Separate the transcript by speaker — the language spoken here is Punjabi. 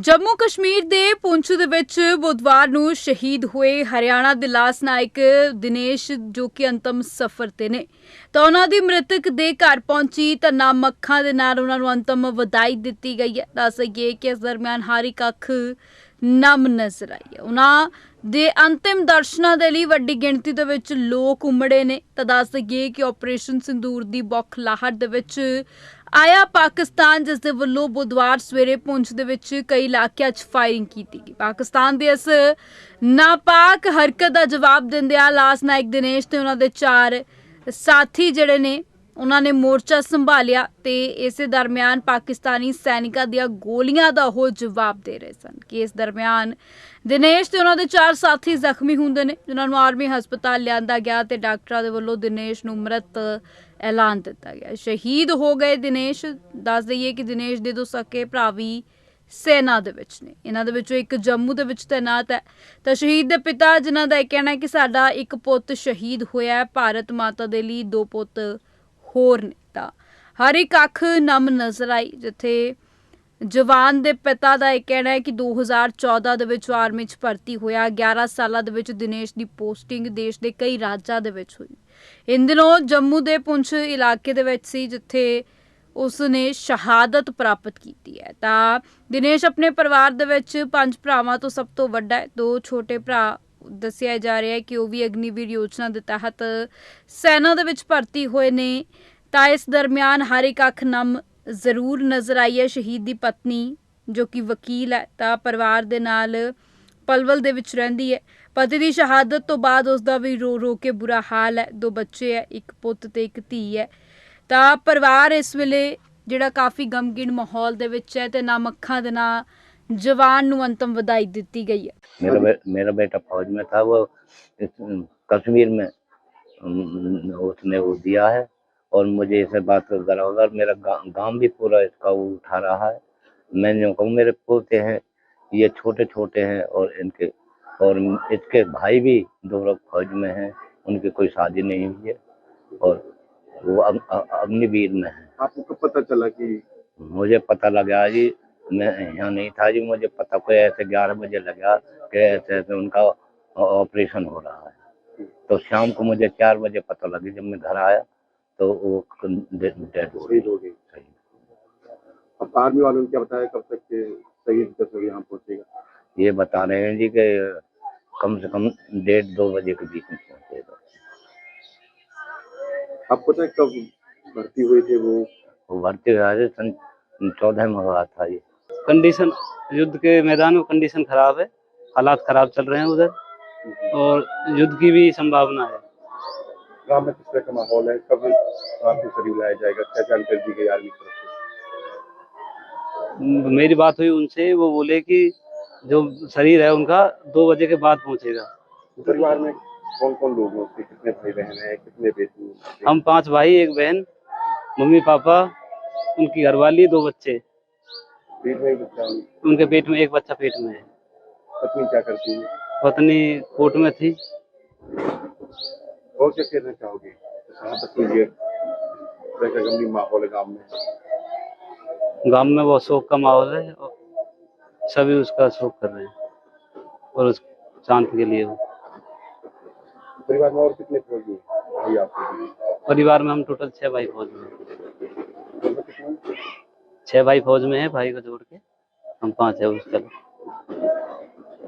Speaker 1: ਜੰਮੂ ਕਸ਼ਮੀਰ ਦੇ ਪੁੰਛ ਦੇ ਵਿੱਚ ਬੁੱਧਵਾਰ ਨੂੰ ਸ਼ਹੀਦ ਹੋਏ ਹਰਿਆਣਾ ਦੇ ਲਾਸ ਨਾਇਕ ਦਿਨੇਸ਼, ਜੋ ਕਿ ਅੰਤਮ ਸਫ਼ਰ ਤੇ ਨੇ। ਤਾਂ ਉਹਨਾਂ ਦੀ ਮ੍ਰਿਤਕ ਦੇ ਘਰ ਪਹੁੰਚੀ, ਤਾਂ ਨਾਮ ਅੱਖਾਂ ਦੇ ਨਾਲ ਉਹਨਾਂ ਨੂੰ ਅੰਤਮ ਵਧਾਈ ਦਿੱਤੀ ਗਈ ਹੈ। ਦੱਸ ਦਈਏ ਕਿ ਇਸ ਦਰਮਿਆਨ ਹਾਰੀ ਕੱਖ ਨਮ ਨਜ਼ਰ ਆਈ ਹੈ। ਉਹਨਾਂ ਦੇ ਅੰਤਿਮ ਦਰਸ਼ਨਾਂ ਦੇ ਲਈ ਵੱਡੀ ਗਿਣਤੀ ਦੇ ਵਿੱਚ ਲੋਕ ਉਮੜੇ ਨੇ। ਤਾਂ ਦੱਸ ਦਈਏ ਕਿ ਆਪਰੇਸ਼ਨ ਸਿੰਦੂਰ ਦੀ ਬੌਖਲਾਹਟ ਦੇ ਵਿੱਚ ਆਇਆ ਪਾਕਿਸਤਾਨ, ਜਿਸ ਦੇ ਵੱਲੋਂ ਬੁੱਧਵਾਰ ਸਵੇਰੇ ਪੁੰਛ ਦੇ ਵਿੱਚ ਕਈ ਇਲਾਕਿਆਂ 'ਚ ਫਾਇਰਿੰਗ ਕੀਤੀ ਗਈ। ਪਾਕਿਸਤਾਨ ਦੀ ਇਸ ਨਾਪਾਕ ਹਰਕਤ ਦਾ ਜਵਾਬ ਦਿੰਦਿਆਂ ਲਾਸ ਨਾਇਕ ਦਿਨੇਸ਼ ਤੇ ਉਹਨਾਂ ਦੇ ਚਾਰ ਸਾਥੀ ਜਿਹੜੇ ਨੇ ਉਹਨਾਂ ਨੇ ਮੋਰਚਾ ਸੰਭਾਲਿਆ ਤੇ ਇਸੇ ਦਰਮਿਆਨ ਪਾਕਿਸਤਾਨੀ ਸੈਨਿਕਾਂ ਦੀਆਂ ਗੋਲੀਆਂ ਦਾ ਉਹ ਜਵਾਬ ਦੇ ਰਹੇ ਸਨ। ਕਿ ਇਸ ਦਰਮਿਆਨ ਦਿਨੇਸ਼ ਤੇ ਉਹਨਾਂ ਦੇ ਚਾਰ ਸਾਥੀ ਜ਼ਖਮੀ ਹੁੰਦੇ ਨੇ, ਜਿਨ੍ਹਾਂ ਨੂੰ ਆਰਮੀ ਹਸਪਤਾਲ ਲਿਆਂਦਾ ਗਿਆ ਤੇ ਡਾਕਟਰਾਂ ਦੇ ਵੱਲੋਂ ਦਿਨੇਸ਼ ਨੂੰ ਮ੍ਰਿਤ ਐਲਾਨ ਦਿੱਤਾ ਗਿਆ। ਸ਼ਹੀਦ ਹੋ ਗਏ ਦਿਨੇਸ਼। ਦੱਸ ਦਈਏ ਕਿ ਦਿਨੇਸ਼ ਦੇ ਦੋ ਸਕੇ ਭਰਾ ਵੀ ਸੈਨਾ ਦੇ ਵਿੱਚ ਨੇ। ਇਹਨਾਂ ਦੇ ਵਿੱਚੋਂ ਇੱਕ ਜੰਮੂ ਦੇ ਵਿੱਚ ਤੈਨਾਤ ਹੈ। ਤਾਂ ਸ਼ਹੀਦ ਦੇ ਪਿਤਾ, ਜਿਨ੍ਹਾਂ ਦਾ ਇਹ ਕਹਿਣਾ ਹੈ ਕਿ ਸਾਡਾ ਇੱਕ ਪੁੱਤ ਸ਼ਹੀਦ ਹੋਇਆ ਹੈ, ਭਾਰਤ ਮਾਤਾ ਦੇ ਲਈ ਦੋ ਪੁੱਤ ਹੋਰ ਨੇ ਤਾਂ ਹਰ ਇੱਕ ਅੱਖ ਨਮ ਨਜ਼ਰ ਆਈ, ਜਿੱਥੇ ਜਵਾਨ ਦੇ ਪਿਤਾ ਦਾ ਇਹ ਕਹਿਣਾ ਹੈ ਕਿ 2014 ਦੇ ਵਿੱਚ ਆਰਮੀ 'ਚ ਭਰਤੀ ਹੋਇਆ 11 ਸਾਲਾਂ ਦੇ ਵਿੱਚ ਦਿਨੇਸ਼ ਦੀ ਪੋਸਟਿੰਗ ਦੇਸ਼ ਦੇ ਕਈ ਰਾਜਾਂ ਦੇ ਵਿੱਚ ਹੋਈ। ਇਨ ਦਿਨੋਂ ਜੰਮੂ ਦੇ ਪੁੰਛ ਇਲਾਕੇ ਦੇ ਵਿੱਚ ਸੀ, ਜਿੱਥੇ ਉਸ ਨੇ ਸ਼ਹਾਦਤ ਪ੍ਰਾਪਤ ਕੀਤੀ ਹੈ। ਤਾਂ ਦਿਨੇਸ਼ ਆਪਣੇ ਪਰਿਵਾਰ ਦੇ ਵਿੱਚ ਪੰਜ ਭਰਾਵਾਂ ਤੋਂ ਸਭ ਤੋਂ ਵੱਡਾ ਹੈ, ਦੋ ਛੋਟੇ ਭਰਾ ਦੱਸਿਆ ਜਾ ਰਿਹਾ ਹੈ ਕਿ ਉਹ ਵੀ ਅਗਨੀਵੀਰ ਯੋਜਨਾ ਦੇ ਤਹਿਤ ਸੈਨਾ ਦੇ ਵਿੱਚ ਭਰਤੀ ਹੋਏ ਨੇ। ਤਾਂ ਇਸ ਦਰਮਿਆਨ ਹਰ ਇੱਕ ਅੱਖ ਨਮ ਜ਼ਰੂਰ ਨਜ਼ਰ ਆਈ ਹੈ ਸ਼ਹੀਦ ਦੀ ਪਤਨੀ, ਜੋ ਕਿ ਵਕੀਲ ਹੈ, ਤਾਂ ਪਰਿਵਾਰ ਦੇ ਨਾਲ ਪਲਵਲ ਦੇ ਵਿੱਚ ਰਹਿੰਦੀ ਹੈ। ਪਤੀ ਦੀ ਸ਼ਹਾਦਤ ਤੋਂ ਬਾਅਦ ਉਸ ਦਾ ਵੀ ਰੋ ਰੋ ਕੇ ਬੁਰਾ ਹਾਲ ਹੈ। ਦੋ ਬੱਚੇ ਹੈ, ਇੱਕ ਪੁੱਤ ਤੇ ਇੱਕ ਧੀ ਹੈ। ਤਾਂ ਪਰਿਵਾਰ ਇਸ ਵੇਲੇ ਜਿਹੜਾ ਕਾਫੀ ਗਮਗੀਨ ਮਾਹੌਲ ਦੇ ਵਿੱਚ ਹੈ ਤੇ ਨਾ ਅੱਖਾਂ ਦੇ ਨਾਲ ਜਵਾਨ ਨੂੰ ਅੰਤਮ ਵਧਾਈ ਦਿੱਤੀ ਗਈ ਹੈ
Speaker 2: मेरा बे, मेरा बेटा फौज में था वो इस, कश्मीर में अम, उसने वो दिया है और मुझे इसे बात करा और मेरा गा- गांव भी पूरा इसका वो उठा रहा है मैं जो कहूँ मेरे पोते हैं ये छोटे छोटे हैं और इनके और इसके भाई भी दो लोग फौज में हैं उनकी कोई शादी नहीं हुई है और वो अग, अ- अग्निवीर में है
Speaker 3: आपको कब पता चला कि
Speaker 2: मुझे पता लगा जी मैं यहाँ नहीं था जी मुझे पता कोई ऐसे ग्यारह बजे लगा कि ऐसे ऐसे उनका ऑपरेशन हो रहा है। तो शाम को मुझे चार बजे पता लगी जब मैं घर आया तो वो डेड हो गई सही
Speaker 3: अब आर्मी वालों ने क्या बताया कब तक के शहीद तक यहाँ पहुंचेगा?
Speaker 2: ये बता रहे हैं जी कि कम से कम डेढ़ दो बजे के बीच में पहुंचेगा।
Speaker 3: आपको पता है कब भर्ती हुए थे वो?
Speaker 2: भर्ती हुआ सन चौदह में हुआ था ये।
Speaker 4: कंडीशन युद्ध के मैदान में कंडीशन खराब है हालात खराब चल रहे हैं उधर और युद्ध की भी संभावना है।
Speaker 3: गाँव में किस तरह का माहौल है? कब लाया जाएगा? क्या जानकारी दी गई आर्मी तरफ़ से?
Speaker 4: मेरी बात हुई उनसे वो बोले कि जो शरीर है उनका दो बजे के बाद पहुंचेगा।
Speaker 3: परिवार में कौन कौन लोग हैं उसके? कितने भाई बहन हैं? कितने बेटी
Speaker 4: हम पाँच भाई एक बहन मम्मी पापा उनकी घरवाली दो बच्चे।
Speaker 3: पेट में ही बच्चा
Speaker 4: उनके पेट में एक बच्चा पेट में है।
Speaker 3: पत्नी क्या करती है?
Speaker 4: पत्नी कोर्ट में थी।
Speaker 3: और क्या कहना चाहोगे? कहाँ तक गंभीर माहौल है गाँव में।
Speaker 4: गाँव में बहुत शोक का माहौल है और सभी उसका शोक कर रहे हैं और उस शांति के लिए।
Speaker 3: परिवार में और कितने फौजी भाई आपके
Speaker 4: परिवार में हम टोटल छह भाई फौज में हैं। छह भाई फौज में है भाई को जोड़ के। हम पाँच है उसका